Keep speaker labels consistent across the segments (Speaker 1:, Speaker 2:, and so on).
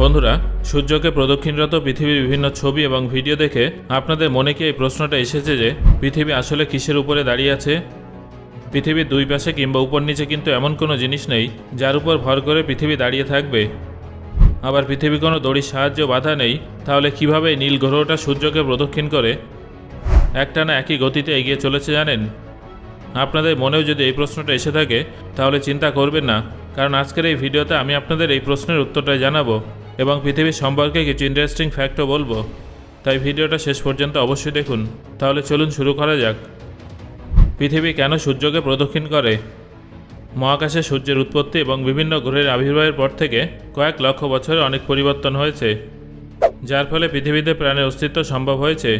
Speaker 1: বন্ধুরা, সূর্যকে প্রদক্ষিণরত পৃথিবীর বিভিন্ন ছবি এবং ভিডিও দেখে আপনাদের মনে কি এই প্রশ্নটা এসেছে যে পৃথিবী আসলে কিসের উপরে দাঁড়িয়ে আছে? পৃথিবীর দুই পাশে কিংবা উপর নিচে কিন্তু এমন কোনো জিনিস নেই যার উপর ভর করে পৃথিবী দাঁড়িয়ে থাকবে। আবার পৃথিবী কোনো দড়ির সাহায্য বাধা নেই, তাহলে কীভাবে নীল গ্রহটা সূর্যকে প্রদক্ষিণ করে? একটানা একই গতিতে এগিয়ে চলেছে জানেন? আপনাদের মনেও যদি এই প্রশ্নটা এসে থাকে, তাহলে চিন্তা করবেন না, কারণ আজকের এই ভিডিওতে আমি আপনাদের এই প্রশ্নের উত্তরটাই জানাব। এবং পৃথিবীর সম্পর্কে কিছু ইন্টারেস্টিং ফ্যাক্টও বলব। তাই ভিডিওটা শেষ পর্যন্ত অবশ্যই দেখুন। তাহলে চলুন শুরু করা যাক। পৃথিবী কেন সূর্যকে প্রদক্ষিণ করে? মহাকাশে সূর্যের উৎপত্তি এবং বিভিন্ন গ্রহের আবির্ভাবের পর থেকে কয়েক লক্ষ বছরে অনেক পরিবর্তন হয়েছে, যার ফলে পৃথিবীতে প্রাণের অস্তিত্ব সম্ভব হয়েছে।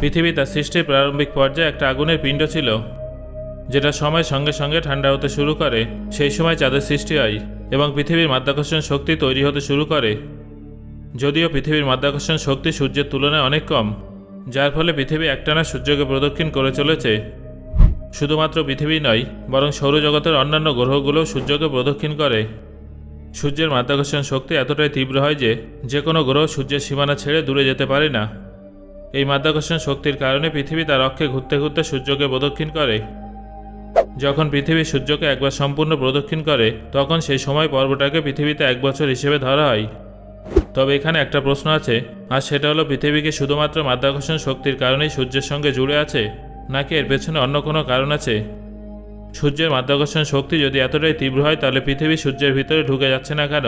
Speaker 1: পৃথিবী তার সৃষ্টির প্রারম্ভিক পর্যায়ে একটা আগুনের পিণ্ড ছিল, যেটা সময়ের সঙ্গে সঙ্গে ঠান্ডা হতে শুরু করে। সেই সময় চাঁদের সৃষ্টি হয়। এবং পৃথিবীর মাধ্যাকর্ষণ শক্তি তৈরি হতে শুরু করে। যদিও পৃথিবীর মাধ্যাকর্ষণ শক্তি সূর্যের তুলনায় অনেক কম, যার ফলে পৃথিবী একটানা সূর্যকে প্রদক্ষিণ করে চলেছে। শুধুমাত্র পৃথিবী নয়, বরং সৌরজগতের অন্যান্য গ্রহগুলোও সূর্যকে প্রদক্ষিণ করে। সূর্যের মাধ্যাকর্ষণ শক্তি এতটাই তীব্র হয় যে যে কোনো গ্রহ সূর্যের সীমানা ছেড়ে দূরে যেতে পারে না। এই মাধ্যাকর্ষণ শক্তির কারণে পৃথিবী তার অক্ষে ঘুরতে ঘুরতে সূর্যকে প্রদক্ষিণ করে। যখন পৃথিবী সূর্যকে একবার সম্পূর্ণ প্রদক্ষিণ করে, তখন সেই সময় পর্বটাকে পৃথিবীতে এক বছর হিসেবে ধরা হয়। তবে এখানে একটা প্রশ্ন আছে, আর সেটা হলো পৃথিবীকে শুধুমাত্র মাধ্যাকর্ষণ শক্তির কারণেই সূর্যের সঙ্গে জুড়ে আছে, নাকি এর পেছনে অন্য কোনো কারণ আছে? সূর্যের মাধ্যাকর্ষণ শক্তি যদি এতটাই তীব্র হয়, তাহলে পৃথিবী সূর্যের ভিতরে ঢুকে যাচ্ছে না কেন?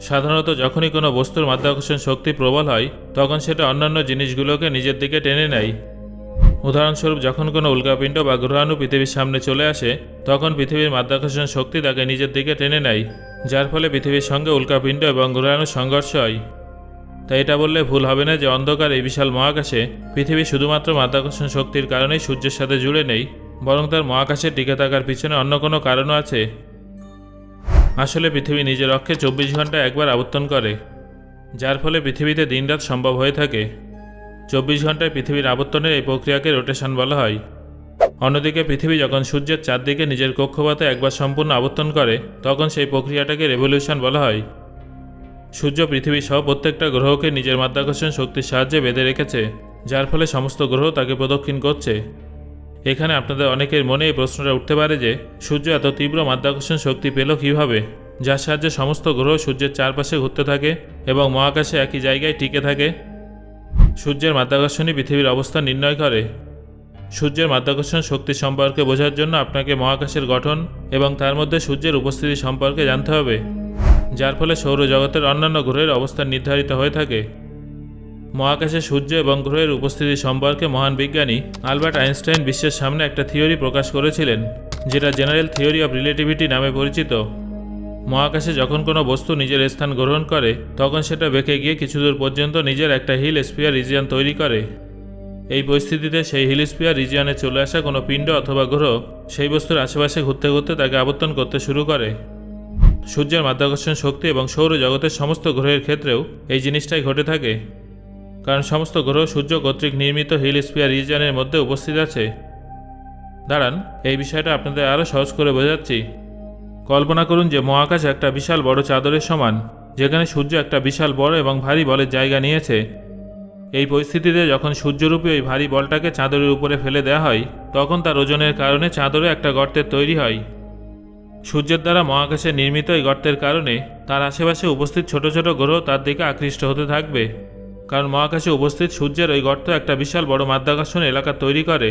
Speaker 1: সাধারণত যখনই কোনো বস্তুর মাধ্যাকর্ষণ শক্তি প্রবল হয়, তখন সেটা অন্যান্য জিনিসগুলোকে নিজের দিকে টেনে নেয়। উদাহরণস্বরূপ, যখন কোনো উল্কাপিণ্ড বা গ্রহাণু পৃথিবীর সামনে চলে আসে, তখন পৃথিবীর মাধ্যাকর্ষণ শক্তি তাকে নিজের দিকে টেনে নেয়, যার ফলে পৃথিবীর সঙ্গে উল্কাপিণ্ড এবং গ্রহাণুর সংঘর্ষ হয়। তাই এটা বললে ভুল হবে না যে অন্ধকার এই বিশাল মহাকাশে পৃথিবী শুধুমাত্র মাধ্যাকর্ষণ শক্তির কারণেই সূর্যের সাথে জুড়ে নেই, বরং তার মহাকাশে টিকে থাকার পিছনে অন্য কোনো কারণও আছে। আসলে পৃথিবী নিজের অক্ষে চব্বিশ ঘণ্টা একবার আবর্তন করে, যার ফলে পৃথিবীতে দিনরাত সম্ভব হয়ে থাকে। চব্বিশ ঘন্টায় পৃথিবীর আবর্তনের এই প্রক্রিয়াকে রোটেশন বলা হয়। অন্যদিকে পৃথিবী যখন সূর্যের চারদিকে নিজের কক্ষপথে একবার সম্পূর্ণ আবর্তন করে, তখন সেই প্রক্রিয়াটাকে রেভলিউশন বলা হয়। সূর্য পৃথিবী সহ প্রত্যেকটা গ্রহকে নিজের মাধ্যাকর্ষণ শক্তির সাহায্যে বেঁধে রেখেছে, যার ফলে সমস্ত গ্রহ তাকে প্রদক্ষিণ করছে। এখানে আপনাদের অনেকের মনে এই প্রশ্নটা উঠতে পারে যে, সূর্য এত তীব্র মাধ্যাকর্ষণ শক্তি পেল কীভাবে? যার সাহায্যে সমস্ত গ্রহ সূর্যের চারপাশে ঘুরতে থাকে এবং মহাকাশে একই জায়গায় টিকে থাকে। সূর্যের মাধ্যাকর্ষণই পৃথিবীর অবস্থান নির্ণয় করে। সূর্যের মাধ্যাকর্ষণ শক্তি সম্পর্কে বোঝার জন্য আপনাকে মহাকাশের গঠন এবং তার মধ্যে সূর্যের উপস্থিতি সম্পর্কে জানতে হবে, যার ফলে সৌরজগতের অন্যান্য গ্রহের অবস্থান নির্ধারিত হয়ে থাকে। মহাকাশে সূর্য এবং গ্রহের উপস্থিতি সম্পর্কে মহান বিজ্ঞানী আলবার্ট আইনস্টাইন বিশ্বের সামনে একটা থিওরি প্রকাশ করেছিলেন, যেটা জেনারেল থিওরি অফ রিলেটিভিটি নামে পরিচিত। মহাকাশে যখন কোনো বস্তু নিজের স্থান গ্রহণ করে, তখন সেটা বেঁকে গিয়ে কিছু দূর পর্যন্ত নিজের একটা হিল স্পিয়ার রিজিয়ন তৈরি করে। এই পরিস্থিতিতে সেই হিল স্পিয়ার রিজিয়নে চলে আসা কোনো পিণ্ড অথবা গ্রহ সেই বস্তুর আশেপাশে ঘুরতে ঘুরতে তাকে আবর্তন করতে শুরু করে। সূর্যের মাধ্যাকর্ষণ শক্তি এবং সৌরজগতের সমস্ত গ্রহের ক্ষেত্রেও এই জিনিসটাই ঘটে থাকে। কারণ সমস্ত গ্রহ সূর্য কর্তৃক নির্মিত হিল স্পিয়ার রিজিয়নের মধ্যে উপস্থিত আছে। দাঁড়ান, এই বিষয়টা আপনাদের আরও সহজ করে বোঝাচ্ছি। কল্পনা করুন যে মহাকাশ একটা বিশাল বড় চাদরের সমান, যেখানে সূর্য একটা বিশাল বড় এবং ভারী বলের জায়গা নিয়েছে। এই পরিস্থিতিতে যখন সূর্যরূপী ওই ভারী বলটাকে চাদরের উপরে ফেলে দেওয়া হয়, তখন তার ওজনের কারণে চাদরে একটা গর্তের তৈরি হয়। সূর্যের দ্বারা মহাকাশে নির্মিত এই গর্তের কারণে তার আশেপাশে উপস্থিত ছোট ছোট গ্রহ তার দিকে আকৃষ্ট হতে থাকবে। কারণ মহাকাশে উপস্থিত সূর্যের ওই গর্ত একটা বিশাল বড় মাধ্যাকর্ষণ এলাকা তৈরি করে।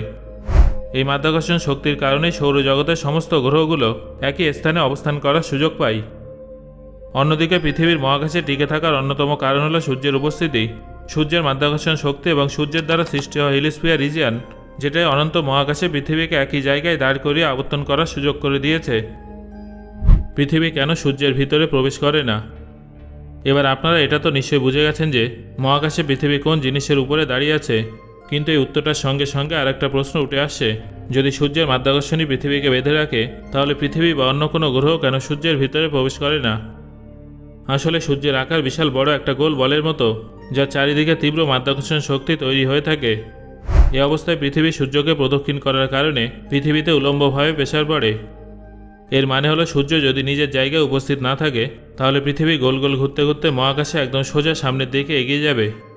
Speaker 1: এই মাধ্যাকর্ষণ শক্তির কারণেই সৌরজগতের সমস্ত গ্রহগুলো একই স্থানে অবস্থান করার সুযোগ পায় অন্যদিকে পৃথিবীর মহাকাশে টিকে থাকার অন্যতম কারণ হলো সূর্যের উপস্থিতি। সূর্যের মাধ্যাকর্ষণ শক্তি এবং সূর্যের দ্বারা সৃষ্টি হয় হিলিস্পিয়ার রিজিয়ান যেটা অনন্ত মহাকাশে পৃথিবীকে একই জায়গায় দাঁড় করিয়ে আবর্তন করার সুযোগ করে দিয়েছে। পৃথিবী কেন সূর্যের ভিতরে প্রবেশ করে না? এবার আপনারা এটা তো নিশ্চয়ই বুঝে গেছেন যে মহাকাশে পৃথিবী কোন জিনিসের উপরে দাঁড়িয়ে আছে। কিন্তু এই উত্তরটার সঙ্গে সঙ্গে আরেকটা প্রশ্ন উঠে আসছে যদি সূর্যের মাধ্যাকর্ষণই পৃথিবীকে বেঁধে রাখে, তাহলে পৃথিবী বা অন্য কোনো গ্রহ কেন সূর্যের ভিতরে প্রবেশ করে না? আসলে সূর্যের আকার বিশাল বড় একটা গোল বলের মতো, যা চারিদিকে তীব্র মাধ্যাকর্ষণ শক্তি তৈরি হয়ে থাকে। এ অবস্থায় পৃথিবী সূর্যকে প্রদক্ষিণ করার কারণে পৃথিবীতে উলম্বভাবে প্রেশার পড়ে এর মানে হলো সূর্য যদি নিজের জায়গায় উপস্থিত না থাকে, তাহলে পৃথিবী গোল গোল ঘুরতে ঘুরতে মহাকাশে একদম সোজা সামনের দিকে এগিয়ে যাবে।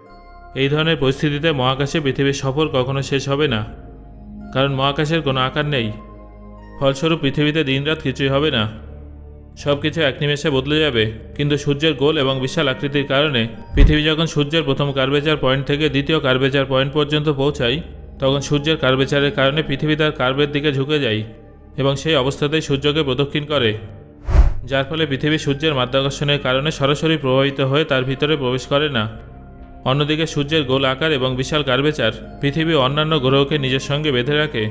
Speaker 1: এই ধরনের পরিস্থিতিতে মহাকাশে পৃথিবীর সফর কখনো শেষ হবে না। কারণ মহাকাশের কোনো আকার নেই। ফলস্বরূপ পৃথিবীতে দিনরাত কিছুই হবে না। সব কিছু এক নিমেষে বদলে যাবে। কিন্তু সূর্যের গোল এবং বিশাল আকৃতির কারণে পৃথিবী যখন সূর্যের প্রথম কার্বেচার পয়েন্ট থেকে দ্বিতীয় কার্বেচার পয়েন্ট পর্যন্ত পৌঁছায়, তখন সূর্যের কার্বেচারের কারণে পৃথিবী তার কার্বের দিকে ঝুঁকে যায় এবং সেই অবস্থাতেই সূর্যকে প্রদক্ষিণ করে। যার ফলে পৃথিবী সূর্যের মাধ্যাকর্ষণের কারণে সরাসরি প্রভাবিত হয়ে তার ভিতরে প্রবেশ করে না। অন্যদিকে সূর্যের গোল আকার এবং বিশাল কার্বেচার পৃথিবী অন্যান্য গ্রহকে নিজের সঙ্গে বেঁধে রাখে,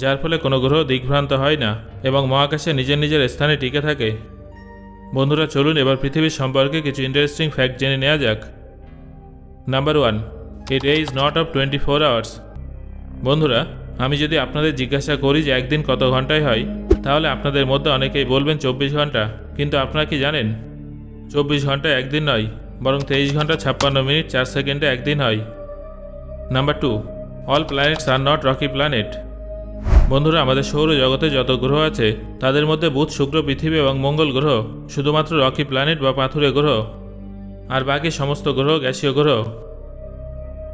Speaker 1: যার ফলে কোনো গ্রহ দিগ্ভ্রান্ত হয় না এবং মহাকাশে নিজের নিজের স্থানে টিকে থাকে। বন্ধুরা, চলুন এবার পৃথিবীর সম্পর্কে কিছু ইন্টারেস্টিং ফ্যাক্ট জেনে নেওয়া যাক। Number one a day is not of twenty four hours বন্ধুরা, আমি যদি আপনাদের জিজ্ঞাসা করি যে একদিন কত ঘন্টায় হয়, তাহলে আপনাদের মধ্যে অনেকেই বলবেন চব্বিশ ঘণ্টা, কিন্তু আপনারা কি জানেন? চব্বিশ ঘণ্টা একদিন নয়। বরং তেইশ ঘণ্টা ছাপ্পান্ন মিনিট চার সেকেন্ডে একদিন হয়। Number two all planets are not rocky planet বন্ধুরা, আমাদের সৌরজগতে যত গ্রহ আছে, তাদের মধ্যে বুধ, শুক্র, পৃথিবী এবং মঙ্গল গ্রহ শুধুমাত্র রকি প্ল্যানেট বা পাথুরে গ্রহ। আর বাকি সমস্ত গ্রহ গ্যাসীয় গ্রহ।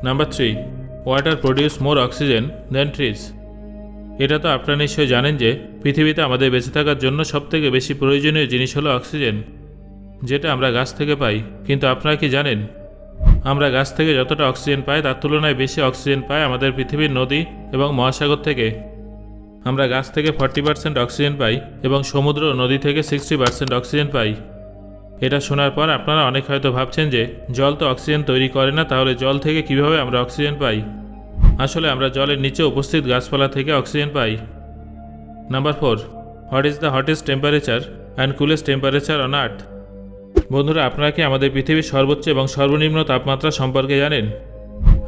Speaker 1: Number three water produce more oxygen than trees এটা তো আপনারা নিশ্চয়ই জানেন যে, পৃথিবীতে আমাদের বেঁচে থাকার জন্য সবথেকে বেশি প্রয়োজনীয় জিনিস হলো অক্সিজেন যেটা আমরা গাছ থেকে পাই। কিন্তু আপনারা কি জানেন? আমরা গাছ থেকে যতটা অক্সিজেন পাই, তার তুলনায় বেশি অক্সিজেন পাই আমাদের পৃথিবীর নদী এবং মহাসাগর থেকে। আমরা গাছ থেকে ফর্টি পার্সেন্ট অক্সিজেন পাই এবং সমুদ্র নদী থেকে সিক্সটি পার্সেন্ট অক্সিজেন পাই। এটা শোনার পর আপনারা অনেক হয়তো ভাবছেন যে, জল তো অক্সিজেন তৈরি করে না, তাহলে জল থেকে কীভাবে আমরা অক্সিজেন পাই? আসলে আমরা জলের নিচে উপস্থিত গাছপালা থেকে oxygen pi. Number four, what is the hottest temperature and coolest temperature on earth? বন্ধুরা, আপনারা কি আমাদের পৃথিবীর সর্বোচ্চ এবং সর্বনিম্ন তাপমাত্রা সম্পর্কে জানেন?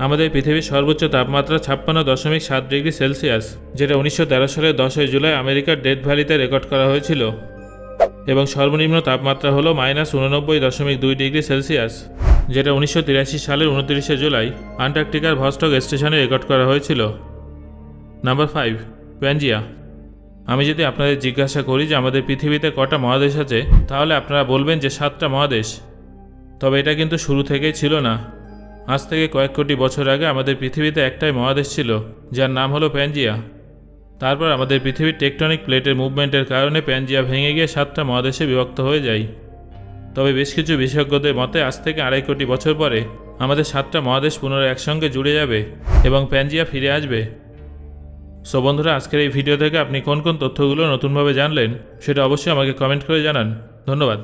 Speaker 1: আমাদের পৃথিবীর সর্বোচ্চ তাপমাত্রা ছাপ্পান্ন দশমিক সাত ডিগ্রি সেলসিয়াস, যেটা উনিশশো তেরো সালের দশই জুলাই আমেরিকার ডেথ ভ্যালিতে রেকর্ড করা হয়েছিল। এবং সর্বনিম্ন তাপমাত্রা হলো মাইনাস উননব্বই দশমিক দুই ডিগ্রি সেলসিয়াস, যেটা উনিশশো তিরাশি সালের উনত্রিশে জুলাই আন্টার্কটিকার ভস্টক স্টেশনে রেকর্ড করা হয়েছিল। নাম্বার ফাইভ প্যাঞ্জিয়া আমি যদি আপনাদের জিজ্ঞাসা করি যে আমাদের পৃথিবীতে কটা মহাদেশ আছে, তাহলে আপনারা বলবেন যে সাতটা মহাদেশ। তবে এটা কিন্তু শুরু থেকেই ছিল না। আজ থেকে কয়েক কোটি বছর আগে আমাদের পৃথিবীতে একটাই মহাদেশ ছিল, যার নাম হলো প্যাঞ্জিয়া তারপর আমাদের পৃথিবীর টেকটনিক প্লেটের মুভমেন্টের কারণে প্যাঞ্জিয়া ভেঙে গিয়ে সাতটা মহাদেশে বিভক্ত হয়ে যায়। তবে বেশ কিছু বিশেষজ্ঞদের মতে, আজ থেকে আড়াই কোটি বছর পরে আমাদের সাতটা মহাদেশ পুনরায় একসঙ্গে জুড়ে যাবে এবং প্যাঞ্জিয়া ফিরে আসবে। সো বন্ধুরা, আজকের এই ভিডিও থেকে আপনি কোন কোন তথ্যগুলো নতুনভাবে জানলেন, সেটা অবশ্যই আমাকে কমেন্ট করে জানান। ধন্যবাদ।